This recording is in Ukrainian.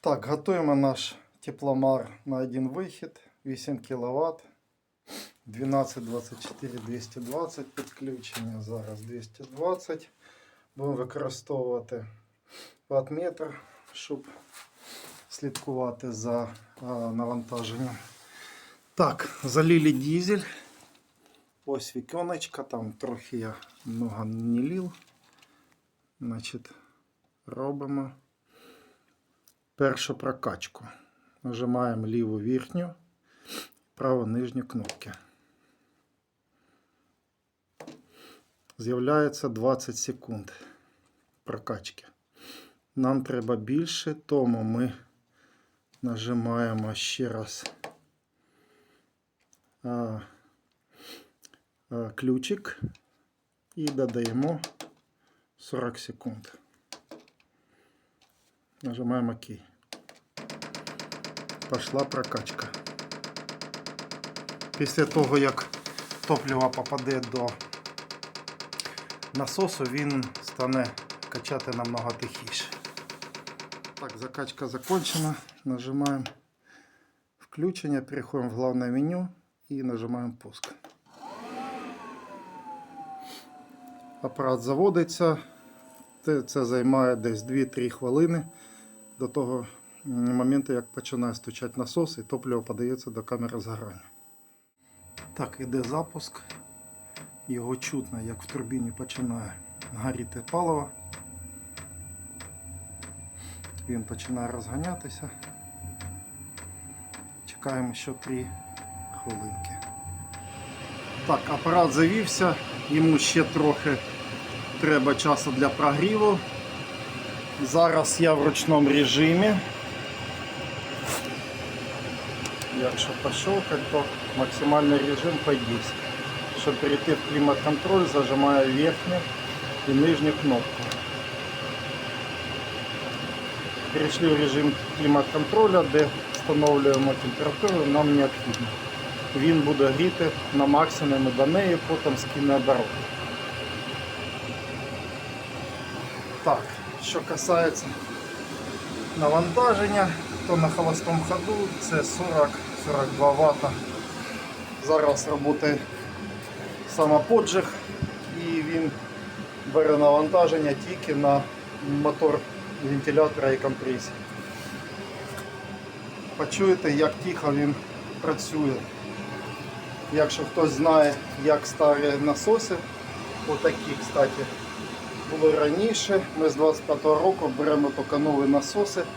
Так, готуємо наш тепломар на один вихід, 8 кВт. 12, 24, 220 підключення. Зараз 220. Будемо використовувати ватметр, щоб слідкувати за а, навантаженням. Так, залили дизель. Ось віконечка, там трохи я много не лив. Значить, робимо Першу прокачку. Нажимаємо ліву верхню, праву нижню кнопки. З'являється 20 секунд прокачки. Нам треба більше, тому ми нажимаємо ще раз а, а, ключик і додаємо 40 секунд. Нажимаємо ОК. Пішла прокачка. Після того, як топливо попаде до насосу, він стане качати намного тихіше. Так, закачка закончена. Нажимаємо включення, переходимо в главне меню і нажимаємо пуск. Апарат заводиться. Це займає десь 2-3 хвилини до того м, моменту, як починає стучати насос і топливо подається до камери згорання. Так, іде запуск. Його чутно, як в турбіні починає горіти паливо. Він починає розганятися. Чекаємо ще 3 хвилинки. Так, апарат завівся, йому ще трохи треба часу для прогріву. Зараз я в ручному режимі. Якщо пощелкать, то максимальний режим по 10. Щоб перейти в клімат-контроль, зажимаю верхню і нижню кнопку. Перейшли в режим клімат-контроля, де встановлюємо температуру, нам необхідно. Він буде гріти на максимумі до неї, потім скине обороти. Так, що касається навантаження, то на холостому ходу це 40-42 Вт. Зараз працює самоподжиг і він бере навантаження тільки на мотор вентилятора і компресії. Почуєте, як тихо він працює. Якщо хтось знає, як старі насоси, отакі, кстати, були раніше. Ми з 25-го року беремо тільки нові насоси